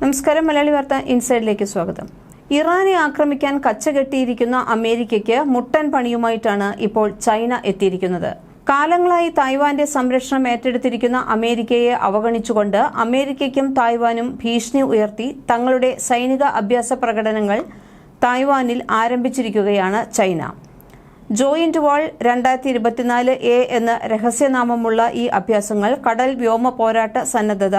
നമസ്കാരം മലയാളി വാർത്ത ഇൻസൈഡിലേക്ക് സ്വാഗതം. ഇറാനെ ആക്രമിക്കാൻ കച്ചകെട്ടിയിരിക്കുന്ന അമേരിക്കയ്ക്ക് മുട്ടൻ പണിയുമായിട്ടാണ് ഇപ്പോൾ ചൈന എത്തിയിരിക്കുന്നത്. കാലങ്ങളായി തായ്വാന്റെ സംരക്ഷണം ഏറ്റെടുത്തിരിക്കുന്ന അമേരിക്കയെ അവഗണിച്ചുകൊണ്ട് അമേരിക്കയ്ക്കും തായ്വാനും ഭീഷണി ഉയർത്തി തങ്ങളുടെ സൈനിക അഭ്യാസ പ്രകടനങ്ങൾ തായ്വാനിൽ ആരംഭിച്ചിരിക്കുകയാണ് ചൈന. ജോയിന്റ് വാൾ രണ്ടായിരത്തി ഇരുപത്തിനാല് എ എന്ന രഹസ്യനാമമുള്ള ഈ അഭ്യാസങ്ങൾ കടൽ വ്യോമ പോരാട്ട സന്നദ്ധത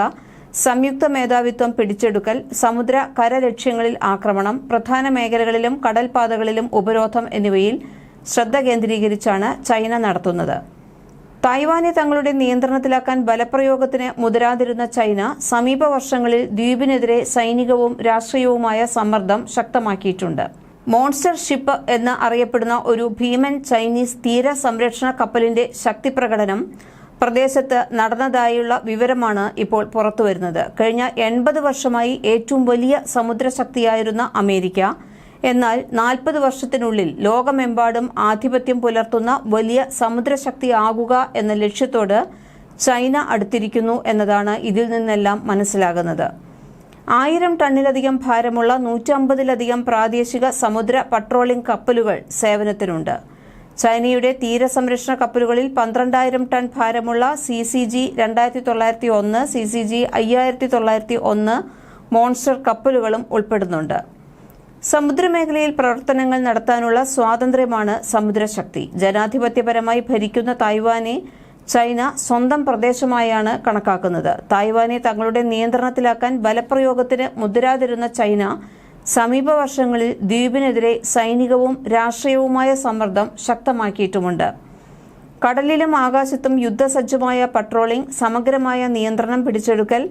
സംയുക്ത മേധാവിത്വം പിടിച്ചെടുക്കൽ സമുദ്ര കര ലക്ഷ്യങ്ങളിൽ ആക്രമണം പ്രധാന മേഖലകളിലും കടൽപാതകളിലും ഉപരോധം എന്നിവയിൽ ശ്രദ്ധ കേന്ദ്രീകരിച്ചാണ് ചൈന നടത്തുന്നത്. തായ്വാനെ തങ്ങളുടെ നിയന്ത്രണത്തിലാക്കാൻ ബലപ്രയോഗത്തിന് മുതിരാതിരുന്ന ചൈന സമീപ വർഷങ്ങളിൽ ദ്വീപിനെതിരെ സൈനികവും രാഷ്ട്രീയവുമായ സമ്മർദ്ദം ശക്തമാക്കിയിട്ടുണ്ട്. മോൺസ്റ്റർ ഷിപ്പ് എന്ന് അറിയപ്പെടുന്ന ഒരു ഭീമൻ ചൈനീസ് തീര സംരക്ഷണ കപ്പലിന്റെ ശക്തി പ്രകടനം പ്രദേശത്ത് നടന്നതായുള്ള വിവരമാണ് ഇപ്പോൾ പുറത്തുവരുന്നത്. കഴിഞ്ഞ എൺപത് വർഷമായി ഏറ്റവും വലിയ സമുദ്രശക്തിയായിരുന്ന അമേരിക്ക. എന്നാൽ നാൽപ്പത് വർഷത്തിനുള്ളിൽ ലോകമെമ്പാടും ആധിപത്യം പുലർത്തുന്ന വലിയ സമുദ്രശക്തിയാകുക എന്ന ലക്ഷ്യത്തോട് ചൈന അടുത്തിരിക്കുന്നു എന്നതാണ് ഇതിൽ നിന്നെല്ലാം മനസ്സിലാകുന്നത്. ആയിരം ടണ്ണിലധികം ഭാരമുള്ള നൂറ്റമ്പതിലധികം പ്രാദേശിക സമുദ്ര പട്രോളിംഗ് കപ്പലുകൾ സേവനത്തിനുണ്ട്. ചൈനയുടെ തീരസംരക്ഷണ കപ്പലുകളിൽ പന്ത്രണ്ടായിരം ടൺ ഭാരമുള്ള സി സി ജി രണ്ടായിരത്തി തൊള്ളായിരത്തി ഒന്ന് സി സി ജി അയ്യായിരത്തി തൊള്ളായിരത്തി ഒന്ന് മോൺസ്റ്റർ കപ്പലുകളും ഉൾപ്പെടുന്നുണ്ട്. സമുദ്രമേഖലയിൽ പ്രവർത്തനങ്ങൾ നടത്താനുള്ള സ്വാതന്ത്ര്യമാണ് സമുദ്രശക്തി. ജനാധിപത്യപരമായി ഭരിക്കുന്ന തായ്വാനെ ചൈന സ്വന്തം പ്രദേശമായാണ് കണക്കാക്കുന്നത്. തായ്വാനെ തങ്ങളുടെ നിയന്ത്രണത്തിലാക്കാൻ ബലപ്രയോഗത്തിന് മുതിരാതിരുന്ന ചൈന സമീപ വർഷങ്ങളിൽ ദ്വീപിനെതിരെ സൈനികവും രാഷ്ട്രീയവുമായ സമ്മർദ്ദം ശക്തമാക്കിയിട്ടുമുണ്ട്. കടലിലും ആകാശത്തും യുദ്ധസജ്ജമായ പട്രോളിംഗ് സമഗ്രമായ നിയന്ത്രണം പിടിച്ചെടുക്കൽ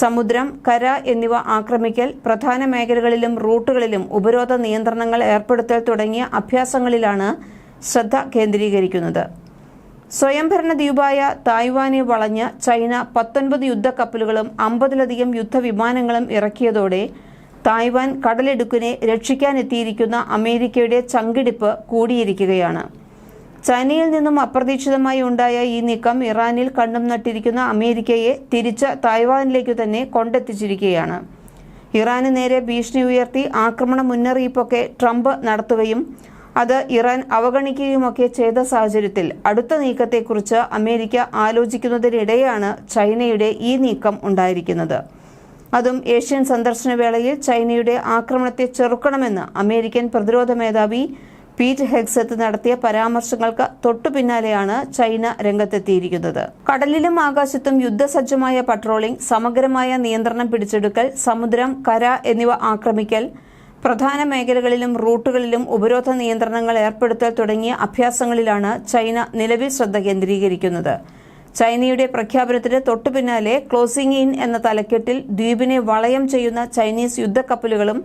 സമുദ്രം കര എന്നിവ ആക്രമിക്കൽ പ്രധാന മേഖലകളിലും റൂട്ടുകളിലും ഉപരോധ നിയന്ത്രണങ്ങൾ ഏർപ്പെടുത്തൽ തുടങ്ങിയ അഭ്യാസങ്ങളിലാണ് ശ്രദ്ധ കേന്ദ്രീകരിക്കുന്നത്. സ്വയംഭരണ ദ്വീപായ തായ്വാനെ വളഞ്ഞ് ചൈന പത്തൊൻപത് യുദ്ധക്കപ്പലുകളും അമ്പതിലധികം യുദ്ധവിമാനങ്ങളും ഇറക്കിയതോടെ തായ്വാൻ കടലിടുക്കിനെ രക്ഷിക്കാനെത്തിയിരിക്കുന്ന അമേരിക്കയുടെ ചങ്കിടിപ്പ് കൂടിയിരിക്കുകയാണ്. ചൈനയിൽ നിന്നും അപ്രതീക്ഷിതമായി ഉണ്ടായ ഈ നീക്കം ഇറാനിൽ കണ്ണും നട്ടിരിക്കുന്ന അമേരിക്കയെ തിരിച്ച് തായ്വാനിലേക്ക് തന്നെ കൊണ്ടെത്തിച്ചിരിക്കുകയാണ്. ഇറാന് നേരെ ഭീഷണി ഉയർത്തി ആക്രമണ മുന്നറിയിപ്പൊക്കെ ട്രംപ് നടത്തുകയും അത് ഇറാൻ അവഗണിക്കുകയുമൊക്കെ ചെയ്ത സാഹചര്യത്തിൽ അടുത്ത നീക്കത്തെക്കുറിച്ച് അമേരിക്ക ആലോചിക്കുന്നതിനിടെയാണ് ചൈനയുടെ ഈ നീക്കം ഉണ്ടായിരിക്കുന്നത്. അതും ഏഷ്യൻ സന്ദർശന വേളയിൽ ചൈനയുടെ ആക്രമണത്തെ ചെറുക്കണമെന്ന് അമേരിക്കൻ പ്രതിരോധ മേധാവി പീറ്റ് ഹെഗ്സത്ത് നടത്തിയ പരാമർശങ്ങൾക്ക് തൊട്ടു പിന്നാലെയാണ് ചൈന രംഗത്തെത്തിയിരിക്കുന്നത്. കടലിലും ആകാശത്തും യുദ്ധസജ്ജമായ പട്രോളിംഗ് സമഗ്രമായ നിയന്ത്രണം പിടിച്ചെടുക്കൽ സമുദ്രം കര എന്നിവ ആക്രമിക്കൽ പ്രധാന മേഖലകളിലും റൂട്ടുകളിലും ഉപരോധ നിയന്ത്രണങ്ങൾ ഏർപ്പെടുത്തൽ തുടങ്ങിയ അഭ്യാസങ്ങളിലാണ് ചൈന നിലവിൽ ശ്രദ്ധ കേന്ദ്രീകരിക്കുന്നത്. ചൈനയുടെ പ്രഖ്യാപനത്തിന് തൊട്ടു പിന്നാലെ ക്ലോസിംഗ് ഇൻ എന്ന തലക്കെട്ടിൽ ദ്വീപിനെ വളയം ചെയ്യുന്ന ചൈനീസ് യുദ്ധക്കപ്പലുകളും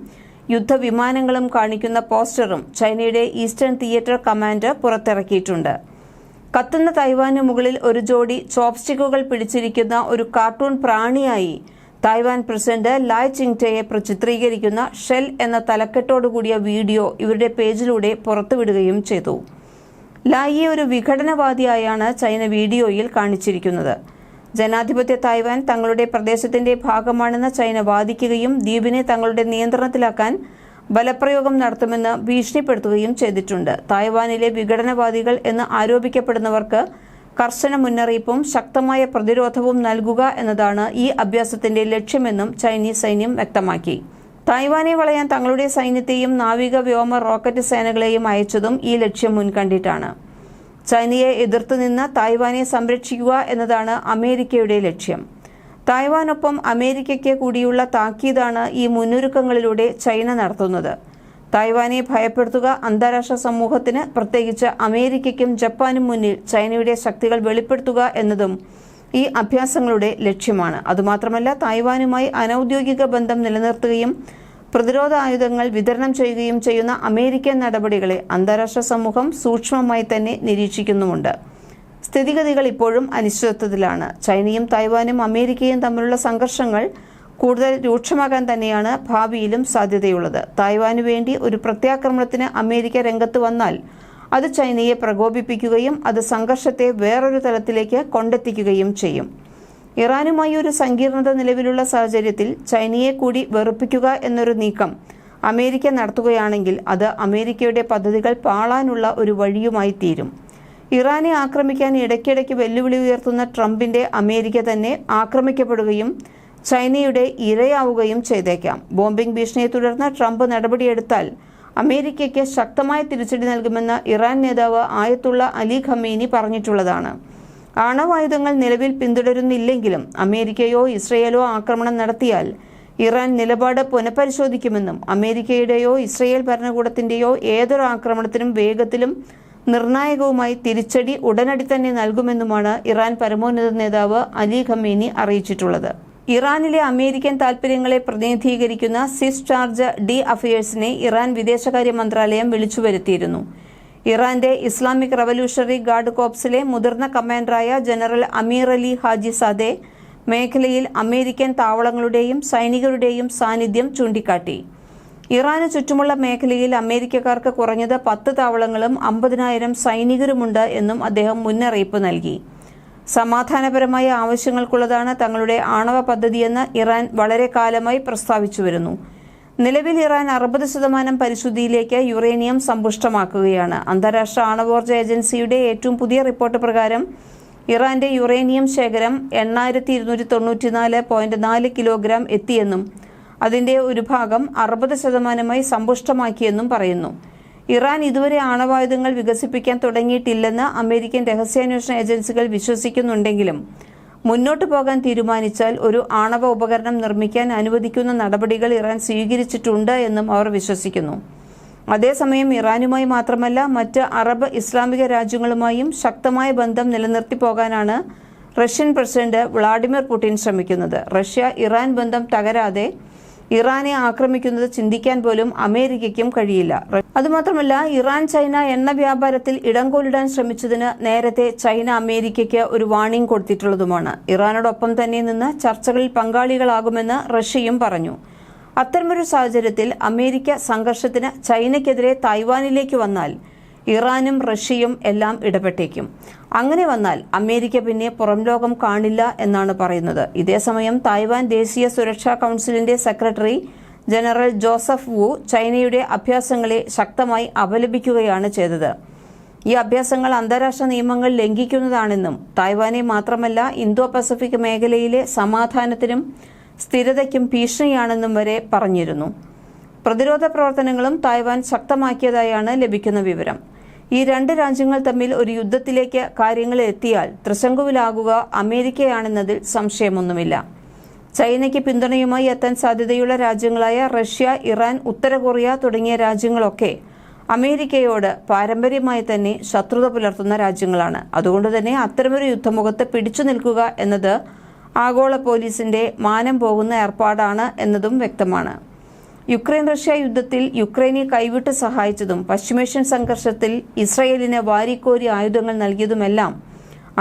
യുദ്ധവിമാനങ്ങളും കാണിക്കുന്ന പോസ്റ്ററും ചൈനയുടെ ഈസ്റ്റേൺ തിയേറ്റർ കമാൻഡ് പുറത്തിറക്കിയിട്ടുണ്ട്. കത്തുന്ന തായ്വാന് മുകളിൽ ഒരു ജോഡി ചോപ്സ്റ്റിക്കുകൾ പിടിച്ചിരിക്കുന്ന ഒരു കാർട്ടൂൺ പ്രാണിയായി തായ്വാൻ പ്രസിഡന്റ് ലായ് ചിങ്ടയെ ചിത്രീകരിക്കുന്ന ഷെൽ എന്ന തലക്കെട്ടോടുകൂടിയ വീഡിയോ ഇവരുടെ പേജിലൂടെ പുറത്തുവിടുകയും ചെയ്തു. ലായിയെ ഒരു വിഘടനവാദിയായാണ് ചൈന വീഡിയോയിൽ കാണിച്ചിരിക്കുന്നത്. ജനാധിപത്യ തായ്വാൻ തങ്ങളുടെ പ്രദേശത്തിന്റെ ഭാഗമാണെന്ന് ചൈന വാദിക്കുകയും ദ്വീപിനെ തങ്ങളുടെ നിയന്ത്രണത്തിലാക്കാൻ ബലപ്രയോഗം നടത്തുമെന്ന് ഭീഷണിപ്പെടുത്തുകയും ചെയ്തിട്ടുണ്ട്. തായ്വാനിലെ വിഘടനവാദികൾ എന്ന് ആരോപിക്കപ്പെടുന്നവർക്ക് കർശന മുന്നറിയിപ്പും ശക്തമായ പ്രതിരോധവും നൽകുക എന്നതാണ് ഈ അഭ്യാസത്തിന്റെ ലക്ഷ്യമെന്നും ചൈനീസ് സൈന്യം വ്യക്തമാക്കി. തായ്വാനെ വളയാൻ തങ്ങളുടെ സൈന്യത്തെയും നാവിക വ്യോമ റോക്കറ്റ് സേനകളെയും അയച്ചതും ഈ ലക്ഷ്യം മുൻകണ്ടിട്ടാണ്. ചൈനയെ എതിർത്തു നിന്ന് തായ്വാനെ സംരക്ഷിക്കുക എന്നതാണ് അമേരിക്കയുടെ ലക്ഷ്യം. തായ്വാനൊപ്പം അമേരിക്കയ്ക്ക് കൂടിയുള്ള താക്കീതാണ് ഈ മുന്നൊരുക്കങ്ങളിലൂടെ ചൈന നടത്തുന്നത്. തായ്വാനെ ഭയപ്പെടുത്തുക അന്താരാഷ്ട്ര സമൂഹത്തിന് പ്രത്യേകിച്ച് അമേരിക്കയ്ക്കും ജപ്പാനും മുന്നിൽ ചൈനയുടെ ശക്തികൾ വെളിപ്പെടുത്തുക എന്നതും ഈ അഭ്യാസങ്ങളുടെ ലക്ഷ്യമാണ്. അതുമാത്രമല്ല തായ്വാനുമായി അനൌദ്യോഗിക ബന്ധം നിലനിർത്തുകയും പ്രതിരോധ ആയുധങ്ങൾ വിതരണം ചെയ്യുകയും ചെയ്യുന്ന അമേരിക്കൻ നടപടികളെ അന്താരാഷ്ട്ര സമൂഹം സൂക്ഷ്മമായി തന്നെ നിരീക്ഷിക്കുന്നുമുണ്ട്. സ്ഥിതിഗതികൾ ഇപ്പോഴും അനിശ്ചിതത്വത്തിലാണ്. ചൈനയും തായ്വാനും അമേരിക്കയും തമ്മിലുള്ള സംഘർഷങ്ങൾ കൂടുതൽ രൂക്ഷമാകാൻ തന്നെയാണ് ഭാവിയിലും സാധ്യതയുള്ളത്. തായ്വാനു വേണ്ടി ഒരു പ്രത്യാക്രമണത്തിന് അമേരിക്ക രംഗത്ത് വന്നാൽ അത് ചൈനയെ പ്രകോപിപ്പിക്കുകയും അത് സംഘർഷത്തെ വേറൊരു തലത്തിലേക്ക് കൊണ്ടെത്തിക്കുകയും ചെയ്യും. ഇറാനുമായി ഒരു സങ്കീർണത നിലവിലുള്ള സാഹചര്യത്തിൽ ചൈനയെ കൂടി വെറുപ്പിക്കുക എന്നൊരു നീക്കം അമേരിക്ക നടത്തുകയാണെങ്കിൽ അത് അമേരിക്കയുടെ പദ്ധതികൾ പാളാനുള്ള ഒരു വഴിയുമായി തീരും. ഇറാനെ ആക്രമിക്കാൻ ഇടയ്ക്കിടയ്ക്ക് വെല്ലുവിളി ഉയർത്തുന്ന ട്രംപിന്റെ അമേരിക്ക തന്നെ ആക്രമിക്കപ്പെടുകയും ചൈനയുടെ ഇരയാവുകയും ചെയ്തേക്കാം. ബോംബിംഗ് ഭീഷണിയെ തുടർന്ന് ട്രംപ് നടപടിയെടുത്താൽ അമേരിക്കയ്ക്ക് ശക്തമായ തിരിച്ചടി നൽകുമെന്ന് ഇറാൻ നേതാവ് ആയത്തുള്ള അലി ഖമീനി പറഞ്ഞിട്ടുള്ളതാണ്. ആണവായുധങ്ങൾ നിലവിൽ പിന്തുടരുന്നില്ലെങ്കിലും അമേരിക്കയോ ഇസ്രയേലോ ആക്രമണം നടത്തിയാൽ ഇറാൻ നിലപാട് പുനഃപരിശോധിക്കുമെന്നും അമേരിക്കയുടെയോ ഇസ്രയേൽ ഭരണകൂടത്തിന്റെയോ ഏതൊരു ആക്രമണത്തിനും വേഗത്തിലും നിർണായകവുമായി തിരിച്ചടി ഉടനടി തന്നെ നൽകുമെന്നുമാണ് ഇറാൻ പരമോന്നത നേതാവ് അലി ഖമീനി അറിയിച്ചിട്ടുള്ളത്. ഇറാനിലെ അമേരിക്കൻ താൽപര്യങ്ങളെ പ്രതിനിധീകരിക്കുന്ന സിസ് ചാർജ് ഡി അഫയേഴ്സിനെ ഇറാൻ വിദേശകാര്യ മന്ത്രാലയം വിളിച്ചു വരുത്തിയിരുന്നു ഇറാന്റെ ഇസ്ലാമിക് റവല്യൂഷണറി ഗാർഡ് കോപ്സിലെ മുതിർന്ന കമാൻഡറായ general Amir Ali Haji Zadeh മേഖലയിൽ അമേരിക്കൻ താവളങ്ങളുടെയും സൈനികരുടെയും സാന്നിധ്യം ചൂണ്ടിക്കാട്ടി. ഇറാന് ചുറ്റുമുള്ള മേഖലയിൽ അമേരിക്കക്കാർക്ക് കുറഞ്ഞത് പത്ത് താവളങ്ങളും അമ്പതിനായിരം സൈനികരുമുണ്ട് എന്നും അദ്ദേഹം മുന്നറിയിപ്പ് നൽകി. സമാധാനപരമായ ആവശ്യങ്ങൾക്കുള്ളതാണ് തങ്ങളുടെ ആണവ പദ്ധതിയെന്ന് ഇറാൻ വളരെ കാലമായി പ്രസ്താവിച്ചു വരുന്നു. നിലവിൽ ഇറാൻ അറുപത് ശതമാനം പരിശുദ്ധിയിലേക്ക് യുറേനിയം സമ്പുഷ്ടമാക്കുകയാണ്. അന്താരാഷ്ട്ര ആണവോർജ ഏജൻസിയുടെ ഏറ്റവും പുതിയ റിപ്പോർട്ട് പ്രകാരം ഇറാന്റെ യുറേനിയം ശേഖരം എണ്ണായിരത്തി ഇരുന്നൂറ്റി തൊണ്ണൂറ്റിനാല് പോയിന്റ് നാല് കിലോഗ്രാം എത്തിയെന്നും അതിന്റെ ഒരു ഭാഗം അറുപത് ശതമാനമായി സമ്പുഷ്ടമാക്കിയെന്നും പറയുന്നു. ഇറാൻ ഇതുവരെ ആണവായുധങ്ങൾ വികസിപ്പിക്കാൻ തുടങ്ങിയിട്ടില്ലെന്ന് അമേരിക്കൻ രഹസ്യാന്വേഷണ ഏജൻസികൾ വിശ്വസിക്കുന്നുണ്ടെങ്കിലും മുന്നോട്ടു പോകാൻ തീരുമാനിച്ചാൽ ഒരു ആണവ ഉപകരണം നിർമ്മിക്കാൻ അനുവദിക്കുന്ന നടപടികൾ ഇറാൻ സ്വീകരിച്ചിട്ടുണ്ട് എന്നും അവർ വിശ്വസിക്കുന്നു. അതേസമയം ഇറാനുമായി മാത്രമല്ല മറ്റ് അറബ് ഇസ്ലാമിക രാജ്യങ്ങളുമായും ശക്തമായ ബന്ധം നിലനിർത്തി പോകാനാണ് റഷ്യൻ പ്രസിഡന്റ് വ്ളാഡിമിർ പുടിൻ ശ്രമിക്കുന്നത്. റഷ്യ ഇറാൻ ബന്ധം തകരാതെ ഇറാനെ ആക്രമിക്കുന്നത് ചിന്തിക്കാൻ പോലും അമേരിക്കയ്ക്കും കഴിയില്ല. അതുമാത്രമല്ല ഇറാൻ ചൈന എണ്ണ വ്യാപാരത്തിൽ ഇടം ഇടംകൊള്ളിടാൻ ശ്രമിച്ചതിന് നേരത്തെ ചൈന അമേരിക്കയ്ക്ക് ഒരു വാണിംഗ് കൊടുത്തിട്ടുള്ളതുമാണ്. ഇറാനോടൊപ്പം തന്നെ നിന്ന് ചർച്ചകളിൽ പങ്കാളികളാകുമെന്ന് റഷ്യയും പറഞ്ഞു. അത്തരമൊരു സാഹചര്യത്തിൽ അമേരിക്ക സംഘർഷത്തിന് ചൈനയ്ക്കെതിരെ തായ്വാനിലേക്ക് വന്നാൽ ഇറാനും റഷ്യയും എല്ലാം ഇടപെട്ടേക്കും. അങ്ങനെ വന്നാൽ അമേരിക്ക പിന്നെ പുറം ലോകം കാണില്ല എന്നാണ് പറയുന്നത്. ഇതേസമയം തായ്വാൻ ദേശീയ സുരക്ഷാ കൌൺസിലിന്റെ സെക്രട്ടറി ജനറൽ ജോസഫ് വു ചൈനയുടെ അഭ്യാസങ്ങളെ ശക്തമായി അപലപിക്കുകയാണ് ചെയ്തത്. ഈ അഭ്യാസങ്ങൾ അന്താരാഷ്ട്ര നിയമങ്ങൾ ലംഘിക്കുന്നതാണെന്നും തായ്വാനെ മാത്രമല്ല ഇന്തോ പസഫിക് മേഖലയിലെ സമാധാനത്തിനും സ്ഥിരതയ്ക്കും ഭീഷണിയാണെന്നും വരെ പറഞ്ഞിരുന്നു. പ്രതിരോധ പ്രവർത്തനങ്ങളും തായ്വാൻ ശക്തമാക്കിയതായാണ് ലഭിക്കുന്ന വിവരം. ഈ രണ്ട് രാജ്യങ്ങൾ തമ്മിൽ ഒരു യുദ്ധത്തിലേക്ക് കാര്യങ്ങൾ എത്തിയാൽ ത്രിശങ്കുവിലാകുക അമേരിക്കയാണെന്നതിൽ സംശയമൊന്നുമില്ല. ചൈനയ്ക്ക് പിന്തുണയുമായി എത്താൻ സാധ്യതയുള്ള രാജ്യങ്ങളായ റഷ്യ ഇറാൻ ഉത്തര കൊറിയ തുടങ്ങിയ രാജ്യങ്ങളൊക്കെ അമേരിക്കയോട് പാരമ്പര്യമായി തന്നെ ശത്രുത പുലർത്തുന്ന രാജ്യങ്ങളാണ്. അതുകൊണ്ട് തന്നെ അത്തരമൊരു യുദ്ധമുഖത്ത് പിടിച്ചു നിൽക്കുക എന്നത് ആഗോള പോലീസിന്റെ മാനം പോകുന്ന ഏർപ്പാടാണ് എന്നതും വ്യക്തമാണ്. യുക്രൈൻ റഷ്യ യുദ്ധത്തിൽ യുക്രൈനെ കൈവിട്ട് സഹായിച്ചതും പശ്ചിമേഷ്യൻ സംഘർഷത്തിൽ ഇസ്രയേലിന് വാരിക്കോരി ആയുധങ്ങൾ നൽകിയതുമെല്ലാം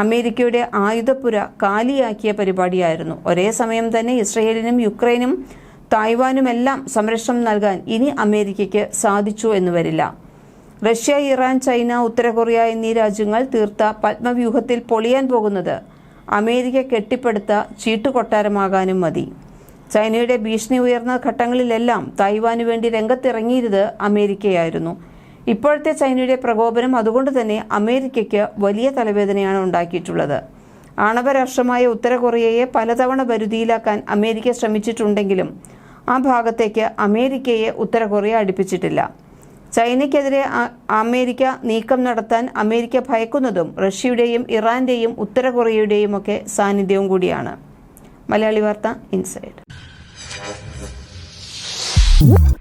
അമേരിക്കയുടെ ആയുധപ്പുര കാലിയാക്കിയ പരിപാടിയായിരുന്നു. ഒരേ സമയം തന്നെ ഇസ്രയേലിനും യുക്രൈനും തായ്വാനുമെല്ലാം സംരക്ഷണം നൽകാൻ ഇനി അമേരിക്കയ്ക്ക് സാധിച്ചു എന്ന് വരില്ല. റഷ്യ ഇറാൻ ചൈന ഉത്തര കൊറിയ എന്നീ രാജ്യങ്ങൾ തീർത്ത പത്മവ്യൂഹത്തിൽ പൊളിയാൻ പോകുന്നത് അമേരിക്ക കെട്ടിപ്പടുത്ത ചീട്ടുകൊട്ടാരമാകാനും മതി. ചൈനയുടെ ഭീഷണി ഉയർന്ന ഘട്ടങ്ങളിലെല്ലാം തായ്വാനു വേണ്ടി രംഗത്തിറങ്ങിയത് അമേരിക്കയായിരുന്നു. ഇപ്പോഴത്തെ ചൈനയുടെ പ്രകോപനം അതുകൊണ്ട് തന്നെ അമേരിക്കയ്ക്ക് വലിയ തലവേദനയാണ് ഉണ്ടാക്കിയിട്ടുള്ളത്. ആണവരാഷ്ട്രമായ ഉത്തര കൊറിയയെ പലതവണ വരുതിയിലാക്കാൻ അമേരിക്ക ശ്രമിച്ചിട്ടുണ്ടെങ്കിലും ആ ഭാഗത്തേക്ക് അമേരിക്കയെ ഉത്തര കൊറിയ അടുപ്പിച്ചിട്ടില്ല. ചൈനയ്ക്കെതിരെ അമേരിക്ക നീക്കം നടത്താൻ അമേരിക്ക ഭയക്കുന്നതും റഷ്യയുടെയും ഇറാന്റെയും ഉത്തര കൊറിയയുടെയും ഒക്കെ സാന്നിധ്യവും കൂടിയാണ്. മലയാളി വാർത്ത ഇൻസൈഡ്. Whoop.